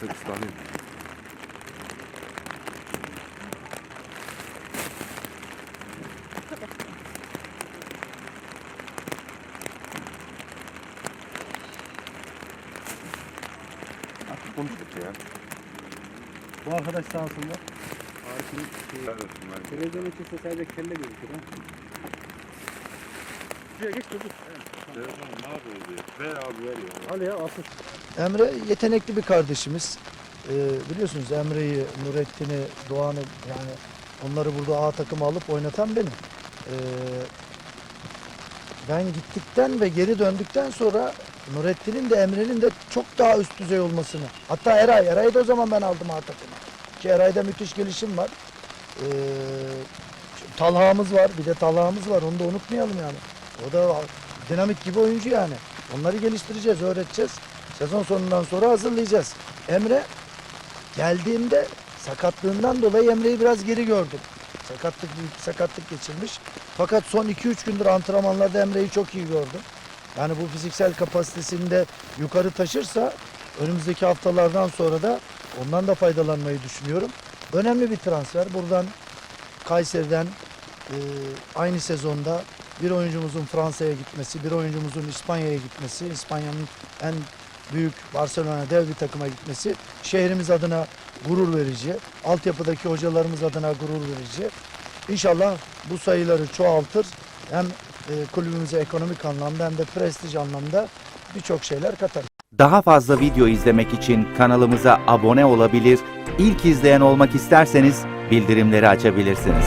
pek ıslanıyor. Artık konuştuk ya. Bu arkadaş sağ olsunlar. Helal olsun, hadi. Televizyon içinde sadece kelle gözüküyor. ha. Şuraya geç dur. Telefon ne yapıyor diye. Ver abi ver ya. Al ya asıl. Emre yetenekli bir kardeşimiz. Ee, biliyorsunuz Emre'yi, Nurettin'i, Doğan'ı yani onları burada A takıma alıp oynatan benim. Ee, ben gittikten ve geri döndükten sonra Nurettin'in de Emre'nin de çok daha üst düzey olmasını. Hatta Eray, Eray'ı da o zaman ben aldım A takıma. Ki Eray'da müthiş gelişim var. Ee, Talha'mız var, bir de Talha'mız var. Onu da unutmayalım yani. O da dinamik gibi oyuncu yani. Onları geliştireceğiz, öğreteceğiz. Sezon sonundan sonra hazırlayacağız. Emre geldiğimde sakatlığından dolayı Emre'yi biraz geri gördüm. Sakatlık büyük sakatlık geçirmiş. Fakat son 2-3 gündür antrenmanlarda Emre'yi çok iyi gördüm. Yani bu fiziksel kapasitesini de yukarı taşırsa önümüzdeki haftalardan sonra da ondan da faydalanmayı düşünüyorum. Önemli bir transfer. Buradan Kayseri'den e, aynı sezonda bir oyuncumuzun Fransa'ya gitmesi, bir oyuncumuzun İspanya'ya gitmesi, İspanya'nın en büyük Barcelona dev bir takıma gitmesi şehrimiz adına gurur verici, altyapıdaki hocalarımız adına gurur verici. İnşallah bu sayıları çoğaltır. Hem e, kulübümüze ekonomik anlamda hem de prestij anlamda birçok şeyler katar. Daha fazla video izlemek için kanalımıza abone olabilir, ilk izleyen olmak isterseniz bildirimleri açabilirsiniz.